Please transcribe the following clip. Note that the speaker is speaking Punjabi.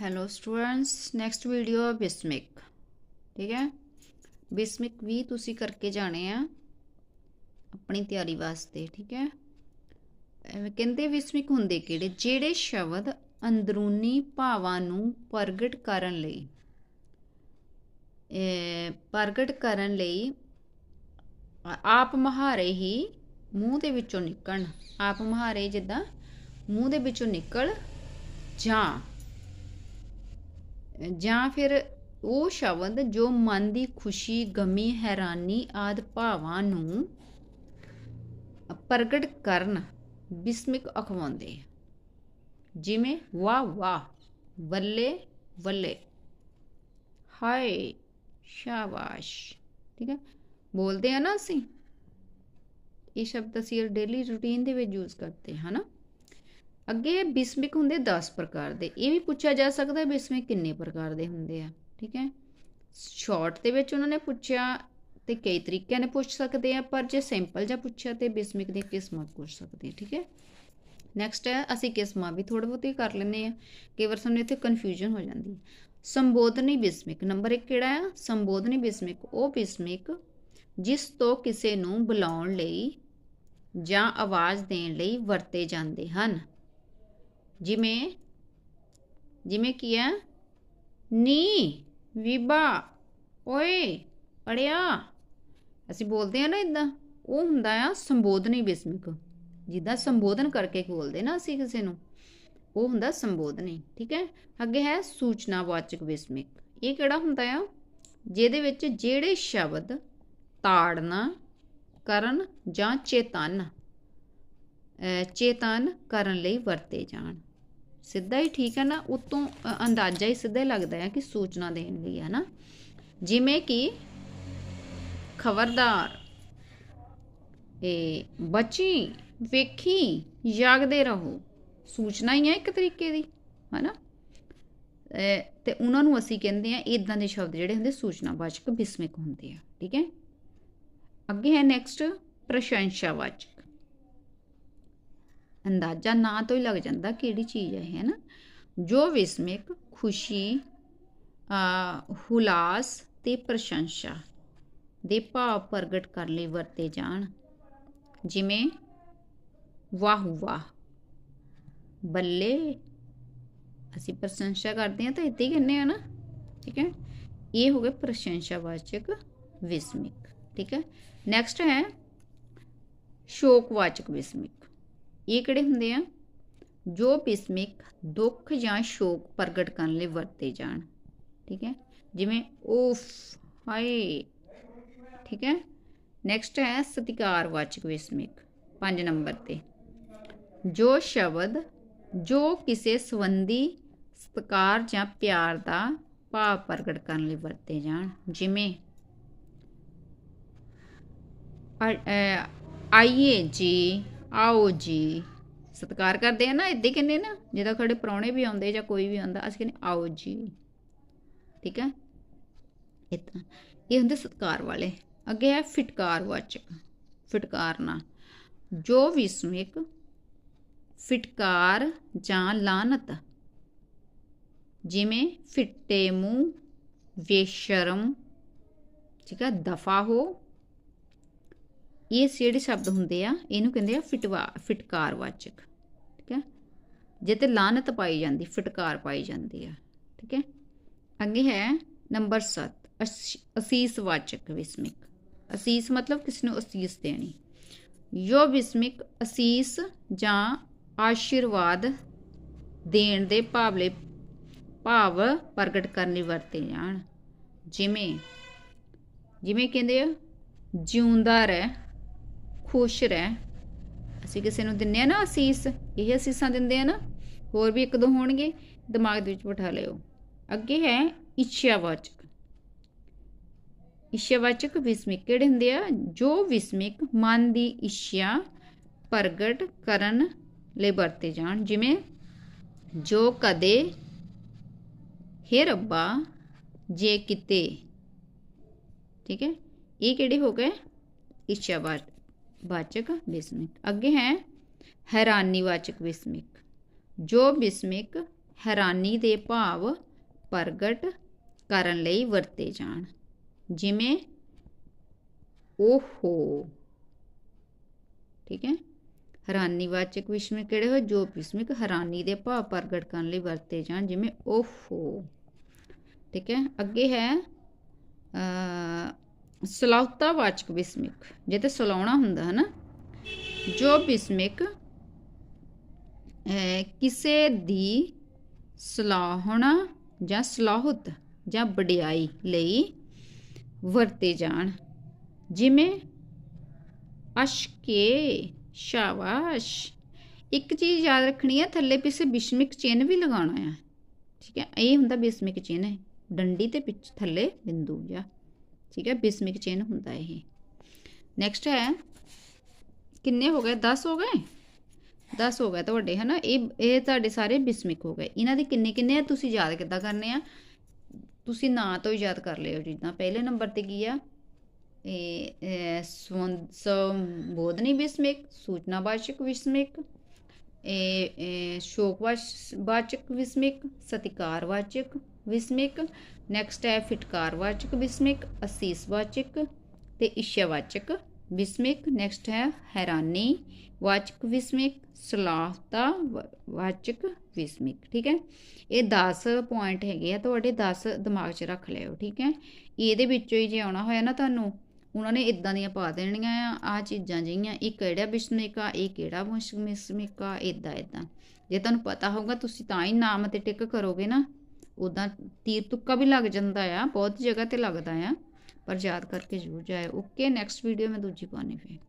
ਹੈਲੋ ਸਟੂਡੈਂਟਸ ਨੈਕਸਟ ਵੀਡੀਓ ਬਿਸਮਿਕ ਠੀਕ ਹੈ ਬਿਸਮਿਕ ਵੀ ਤੁਸੀਂ ਕਰਕੇ ਜਾਣੇ ਆ ਆਪਣੀ ਤਿਆਰੀ ਵਾਸਤੇ ਠੀਕ ਹੈ ਕਹਿੰਦੇ ਬਿਸਮਿਕ ਹੁੰਦੇ ਕਿਹੜੇ ਜਿਹੜੇ ਸ਼ਬਦ ਅੰਦਰੂਨੀ ਭਾਵਾਂ ਨੂੰ ਪ੍ਰਗਟ ਕਰਨ ਲਈ ਪ੍ਰਗਟ ਕਰਨ ਲਈ ਆਪ ਮਹਾਰੇ ਹੀ ਮੂੰਹ ਦੇ ਵਿੱਚੋਂ ਨਿਕਲਣ ਆਪ ਮਹਾਰੇ ਜਿੱਦਾਂ ਮੂੰਹ ਦੇ ਵਿੱਚੋਂ ਨਿਕਲ ਜਾਂ ਜਾਂ ਫਿਰ ਉਹ ਸ਼ਬਦ ਜੋ ਮਨ ਦੀ ਖੁਸ਼ੀ, ਗਮੀ, ਹੈਰਾਨੀ ਆਦ ਭਾਵਾਂ ਨੂੰ ਪ੍ਰਗਟ ਕਰਨ ਬਿਸਮਿਕ ਅਖਵਾਉਂਦੇ ਜਿਵੇਂ, ਵਾਹ ਵਾਹ ਵੱਲੇ ਵੱਲੇ ਹਾਏ, ਸ਼ਾਬਾਸ਼, ਠੀਕ ਹੈ? ਬੋਲਦੇ ਆ ਨਾ ਅਸੀਂ, ਇਹ ਸ਼ਬਦ ਅਸੀਂ ਡੇਲੀ ਰੂਟੀਨ ਦੇ ਵਿੱਚ ਯੂਜ਼ ਕਰਦੇ ਹਾਂ ਨਾ? ਅੱਗੇ ਬਿਸਮਿਕ ਹੁੰਦੇ 10 ਪ੍ਰਕਾਰ ਦੇ। ਇਹ ਵੀ ਪੁੱਛਿਆ ਜਾ ਸਕਦਾ ਬਿਸਮਿਕ ਕਿੰਨੇ ਪ੍ਰਕਾਰ ਦੇ ਹੁੰਦੇ ਆ ਠੀਕ ਹੈ? ਸ਼ਾਰਟ ਦੇ ਵਿੱਚ ਉਹਨਾਂ ਨੇ ਪੁੱਛਿਆ ਤੇ ਕਈ ਤਰੀਕਿਆਂ ਨੇ ਪੁੱਛ ਸਕਦੇ ਆ ਪਰ ਜੇ ਸਿੰਪਲ ਜਾਂ ਪੁੱਛਿਆ ਤੇ ਬਿਸਮਿਕ ਦੀਆਂ ਕਿਸਮਾਂ ਪੁੱਛ ਸਕਦੇ ਆ, ਠੀਕ ਹੈ? ਨੈਕਸਟ ਹੈ ਅਸੀਂ ਕਿਸਮਾਂ ਵੀ ਥੋੜੇ ਬਹੁਤੇ ਕਰ ਲੈਂਦੇ ਆ ਕਈ ਵਾਰ ਸਾਨੂੰ ਇੱਥੇ ਕਨਫਿਊਜ਼ਨ ਹੋ ਜਾਂਦੀ ਹੈ। ਸੰਬੋਧਨੀ ਬਿਸਮਿਕ ਨੰਬਰ 1 ਕਿਹੜਾ ਆ? ਸੰਬੋਧਨੀ ਬਿਸਮਿਕ ਉਹ ਬਿਸਮਿਕ ਜਿਸ ਤੋਂ ਕਿਸੇ ਨੂੰ ਬੁਲਾਉਣ ਲਈ ਜਾਂ ਆਵਾਜ਼ ਦੇਣ ਲਈ ਵਰਤੇ ਜਾਂਦੇ ਹਨ। ਜਿਵੇਂ ਜਿਵੇਂ ਕੀ ਹੈ ਨੀ ਵਿਬਾ ਓਏ, ਅੜਿਆ। ਅਸੀਂ ਬੋਲਦੇ ਆ ਨਾ ਇਦਾਂ ਉਹ ਹੁੰਦਾ ਆ ਸੰਬੋਧਨੀ ਬਿਸਮਿਕ। ਜਿੱਦਾਂ ਸੰਬੋਧਨ ਕਰਕੇ ਬੋਲਦੇ ਨਾ ਅਸੀਂ ਕਿਸੇ ਨੂੰ, ਉਹ ਹੁੰਦਾ ਸੰਬੋਧਨੀ, ਠੀਕ ਹੈ? ਅੱਗੇ ਹੈ ਸੂਚਨਾਵਾਚਕ ਬਿਸਮਿਕ। ਇਹ ਕਿਹੜਾ ਹੁੰਦਾ ਆ? ਜਿਹਦੇ ਵਿੱਚ ਜਿਹੜੇ ਸ਼ਬਦ ਤਾੜਨਾ, ਕਰਨ ਜਾਂ ਚੇਤਨ ਚੇਤਨ ਕਰਨ ਲਈ ਵਰਤੇ ਜਾਣ। ਸਿੱਧਾ ਹੀ ਠੀਕ ਹੈ ਨਾ, ਉਤੋਂ ਅੰਦਾਜ਼ਾ ਹੀ ਸਿੱਧਾ ਹੀ ਲੱਗਦਾ ਹੈ ਕਿ ਸੂਚਨਾ ਦੇਣ ਲਈ ਹੈ ਨਾ। ਜਿਵੇਂ ਕਿ ਖਬਰਦਾਰ ਇਹ ਬੱਚੀ ਵੇਖੀ, ਜਾਗਦੇ ਰਹੋ। ਸੂਚਨਾ ਹੀ ਹੈ ਇੱਕ ਤਰੀਕੇ ਦੀ, ਹੈਨਾ? ਅਹ ਤੇ ਉਹਨਾਂ ਨੂੰ ਅਸੀਂ ਕਹਿੰਦੇ ਆ ਇਦਾਂ ਦੇ ਸ਼ਬਦ ਜਿਹੜੇ ਹੁੰਦੇ, ਸੂਚਨਾਵਾਚਕ ਬਿਸਮਿਕ ਹੁੰਦੇ ਆ, ਠੀਕ ਹੈ? ਅੱਗੇ ਹੈ ਨੈਕਸਟ ਪ੍ਰਸ਼ੰਸਾਵਾਚਕ। ਅੰਦਾਜ਼ਾ ਨਾਂ ਤੋਂ ਹੀ ਲੱਗ ਜਾਂਦਾ ਕਿਹੜੀ ਚੀਜ਼ ਹੈ ਹੈ ਨਾ ਜੋ ਵਿਸਮਿਕ, ਖੁਸ਼ੀ ਹੁਲਾਸ ਤੇ ਪ੍ਰਸ਼ੰਸਾ ਦੇ ਭਾਵ ਪ੍ਰਗਟ ਕਰਨ ਲਈ ਵਰਤੇ ਜਾਣ। ਜਿਵੇਂ, ਵਾਹ ਵਾਹ, ਬੱਲੇ, ਅਸੀਂ ਪ੍ਰਸ਼ੰਸਾ ਕਰਦੇ ਹਾਂ ਤਾਂ ਇੱਦਾਂ ਹੀ ਕਹਿੰਦੇ ਆ ਨਾ, ਠੀਕ ਹੈ? ਇਹ ਹੋ ਗਏ ਪ੍ਰਸ਼ੰਸਾਵਾਚਕ ਵਿਸਮਿਕ, ਠੀਕ ਹੈ? ਨੈਕਸਟ ਹੈ, ਸ਼ੋਕਵਾਚਕ ਵਿਸਮਿਕ। ਇਹ ਕਿਹੜੇ ਹੁੰਦੇ ਆ? ਜੋ ਬਿਸਮਿਕ ਦੁੱਖ ਜਾਂ ਸ਼ੋਕ ਪ੍ਰਗਟ ਕਰਨ ਲਈ ਵਰਤੇ ਜਾਣ। ਠੀਕ ਹੈ? ਜਿਵੇਂ ਉਫ ਹਾਏ। ਠੀਕ ਹੈ? ਨੈਕਸਟ ਹੈ ਸਤਿਕਾਰਵਾਚਕ ਵਿਸਮਿਕ 5 ਨੰਬਰ ਤੇ। ਜੋ ਸ਼ਬਦ, ਜੋ ਕਿਸੇ ਸੰਬੰਧੀ ਸਤਿਕਾਰ ਜਾਂ ਪਿਆਰ ਦਾ ਭਾਵ ਪ੍ਰਗਟ ਕਰਨ ਲਈ ਵਰਤੇ ਜਾਣ। ਜਿਵੇਂ ਆਈਏ ਜੀ ਆਓ ਜੀ। ਸਤਿਕਾਰ ਕਰਦੇ ਆ ਨਾ, ਇੱਦਾਂ ਕਹਿੰਦੇ ਨਾ ਜਦੋਂ ਖੜੇ ਪ੍ਰਾਹੁਣੇ ਵੀ ਆਉਂਦੇ ਜਾਂ ਕੋਈ ਵੀ ਆਉਂਦਾ, ਅਸੀਂ ਕਹਿੰਦੇ ਆਓ ਜੀ। ਠੀਕ ਹੈ? ਇਤਨਾ ਇਹ ਹੁੰਦੇ ਸਤਿਕਾਰ ਵਾਲੇ। ਅੱਗੇ ਹੈ ਫਿਟਕਾਰ ਫਿਟਕਾਰਵਾਚਕ, ਫਿਟਕਾਰਨਾ। ਜੋ ਵੀ ਇਸਨੂੰ ਇੱਕ ਫਿਟਕਾਰ ਜਾਂ ਲਾਨਤ ਜਿਵੇਂ ਫਿੱਟੇ ਮੂੰਹ ਬੇਸ਼ਰਮ ਠੀਕ ਹੈ, ਦਫਾ ਹੋ ਇਹ ਜਿਹੜੇ ਸ਼ਬਦ ਹੁੰਦੇ ਆ, ਇਹਨੂੰ ਕਹਿੰਦੇ ਆ ਫਿਟਵਾ ਫਿਟਕਾਰ ਵਾਚਕ ਠੀਕ ਹੈ? ਜੇ ਤੇ ਲਾਨਤ ਪਾਈ ਜਾਂਦੀ, ਫਿਟਕਾਰ ਪਾਈ ਜਾਂਦੀ ਆ, ਠੀਕ ਹੈ? ਅੱਗੇ ਹੈ ਨੰਬਰ 7 ਅਸੀਸਵਾਚਕ ਵਿਸਮਿਕ। ਅਸੀਸ ਮਤਲਬ ਕਿਸ ਨੂੰ ਅਸੀਸ ਦੇਣੀ? ਜੋ ਵਿਸਮਿਕ ਅਸੀਸ ਜਾਂ ਆਸ਼ੀਰਵਾਦ ਦੇਣ ਦੇ ਭਾਵਲੇ ਭਾਵ ਪ੍ਰਗਟ ਕਰਨ ਲਈ ਵਰਤੇ ਜਾਣ। ਜਿਵੇਂ ਜਿਵੇਂ ਕਹਿੰਦੇ ਆ, ਜਿਉਂਦਾ ਰਹਿ ਖੁਸ਼ ਰਹਿ। ਅਸੀਂ ਕਿਸੇ ਨੂੰ ਦਿੰਨੇ ਆ ਨਾ ਅਸੀਸ, ਇਹ ਅਸੀਸਾਂ ਦਿੰਦੇ ਆ ਨਾ, ਹੋਰ ਵੀ ਇੱਕ ਦੋ ਹੋਣਗੇ, ਦਿਮਾਗ ਦੇ ਵਿੱਚ ਬਿਠਾ ਲਿਓ। ਅੱਗੇ ਹੈ ਇੱਛਾਵਾਚਕ ਇੱਛਾਵਾਚਕ ਵਿਸਮਿਕ ਕਿਹੜੇ ਹੁੰਦੇ ਆ? ਜੋ ਵਿਸਮਿਕ ਮਨ ਦੀ ਇੱਛਾ ਪ੍ਰਗਟ ਕਰਨ ਲਈ ਵਰਤੇ ਜਾਣ। ਜਿਵੇਂ, ਜੋ ਕਦੇ, ਹੇ ਰੱਬਾ, ਜੇ ਕਿਤੇ। ਠੀਕ ਹੈ? ਇਹ ਕਿਹੜੇ ਹੋ ਗਏ? ਇੱਛਾਵਾਚਕ ਵਾਚਕ ਵਿਸਮਿਕ ਅੱਗੇ ਹੈ, ਹੈਰਾਨੀਵਾਚਕ ਵਿਸਮਿਕ ਜੋ ਵਿਸਮਿਕ ਹੈਰਾਨੀ ਦੇ ਭਾਵ ਪ੍ਰਗਟ ਕਰਨ ਲਈ ਵਰਤੇ ਜਾਣ। ਜਿਵੇਂ, ਓਹੋ। ਠੀਕ ਹੈ? ਹੈਰਾਨੀਵਾਚਕ ਵਿਸਮਿਕ ਕਿਹੜੇ ਹੋਏ? ਜੋ ਵਿਸਮਿਕ ਹੈਰਾਨੀ ਦੇ ਭਾਵ ਪ੍ਰਗਟ ਕਰਨ ਲਈ ਵਰਤੇ ਜਾਣ, ਜਿਵੇਂ ਓਹੋ। ਠੀਕ ਹੈ? ਅੱਗੇ ਹੈ ਅ ਸਲਾਉਤਾਵਾਚਕ ਵਿਸਮਿਕ ਜੇ ਤੇ ਸਲਾਉਣਾ ਹੁੰਦਾ ਹੈ ਨਾ ਜੋ ਬਿਸਮਿਕ ਕਿਸੇ ਦੀ ਸਲਾਹਣਾ ਜਾਂ ਸਲਾਹੁਤ ਜਾਂ ਵਡਿਆਈ ਲਈ ਵਰਤੇ ਜਾਣ। ਜਿਵੇਂ ਅਸ਼ਕੇ ਸ਼ਾਬਾਸ਼, ਇੱਕ ਚੀਜ਼ ਯਾਦ ਰੱਖਣੀ ਹੈ ਥੱਲੇ ਪਿੱਛੇ ਬਿਸਮਿਕ ਚਿੰਨ੍ਹ ਵੀ ਲਗਾਉਣਾ ਹੈ ਠੀਕ ਹੈ ਇਹ ਹੁੰਦਾ ਬਿਸਮਿਕ ਚਿੰਨ੍ਹ, ਡੰਡੀ ਤੇ ਪਿੱਛੇ ਥੱਲੇ ਬਿੰਦੂ ਜਾਂ ਠੀਕ ਹੈ, ਬਿਸਮਿਕ ਚਿੰਨ੍ਹ ਹੁੰਦਾ ਇਹ। ਨੈਕਸਟ ਹੈ, ਕਿੰਨੇ ਹੋ ਗਏ? 10 ਹੋ ਗਏ? 10 ਹੋ ਗਏ ਤੁਹਾਡੇ, ਹਨਾ? ਇਹ ਇਹ ਤੁਹਾਡੇ ਸਾਰੇ ਬਿਸਮਿਕ ਹੋ ਗਏ। ਇਹਨਾਂ ਦੇ ਕਿੰਨੇ ਕਿੰਨੇ ਆ? ਤੁਸੀਂ ਯਾਦ ਕਿੱਦਾਂ ਕਰਨੇ ਆ? ਤੁਸੀਂ ਨਾਂ ਤੋਂ ਹੀ ਯਾਦ ਕਰ ਲਿਓ ਜਿੱਦਾਂ। ਪਹਿਲੇ ਨੰਬਰ ਤੇ ਕੀ ਆ? ਇਹ ਇਹ ਸੰਬੋਧ- ਸੰਬੋਧਨੀ ਵਿਸਮਿਕ ਸੂਚਨਾਵਾਚਕ ਬਿਸਮਿਕ ਇਹ ਇਹ ਸ਼ੋਕਵਾਚ- ਵਾਚਕ ਵਿਸਮਿਕ ਸਤਿਕਾਰਵਾਚਕ ਵਿਸਮਿਕ ਨੈਕਸਟ ਹੈ ਫਿਟਕਾਰਵਾਚਕ ਵਿਸਮਿਕ ਅਸੀਸਵਾਚਕ ਤੇ ਇਸ਼ਾਵਾਚਕ ਵਿਸਮਿਕ ਨੈਕਸਟ ਹੈ ਹੈਰਾਨੀ ਵਾਚਕ ਵਿਸਮਿਕ ਸਲਾਹਤਾ ਵਾਚਕ ਵਿਸਮਿਕ ਠੀਕ ਹੈ ਇਹ 10 ਪੁਆਇੰਟ ਹੈਗੇ ਆ ਤੁਹਾਡੇ 10 ਦਿਮਾਗ 'ਚ ਰੱਖ ਲਿਓ ਠੀਕ ਹੈ ਇਹਦੇ ਵਿੱਚੋਂ ਹੀ ਜੇ ਆਉਣਾ ਹੋਇਆ ਨਾ ਤੁਹਾਨੂੰ ਉਹਨਾਂ ਨੇ ਇਦਾਂ ਦੀਆਂ ਪਾ ਦੇਣੀਆਂ ਆ ਆ ਚੀਜ਼ਾਂ ਜਿਹੀਆਂ, ਇਹ ਕਿਹੜਾ ਬਿਸਮਿਕਾ ਇਹ ਕਿਹੜਾ ਵਿਸ- ਵਿਸਮਿਕ ਇਦਾਂ ਇਦਾਂ ਜੇ ਤੁਹਾਨੂੰ ਪਤਾ ਹੋਊਗਾ, ਤੁਸੀਂ ਤਾਂ ਹੀ ਨਾਮ ਤੇ ਟਿਕ ਕਰੋਗੇ ਨਾ ਉਦਾਂ ਤੀਰ ਤੁੱਕਾ ਵੀ ਲੱਗ ਜਾਂਦਾ ਆ, ਬਹੁਤ ਜਗ੍ਹਾ ਤੇ ਲੱਗਦਾ ਆ, ਪਰ ਯਾਦ ਕਰਕੇ ਜ਼ਰੂਰ ਜਾਇਓ। ਓਕੇ ਨੈਕਸਟ ਵੀਡੀਓ ਮੈਂ ਦੂਜੀ ਪਾਣੀ ਫੇਰ।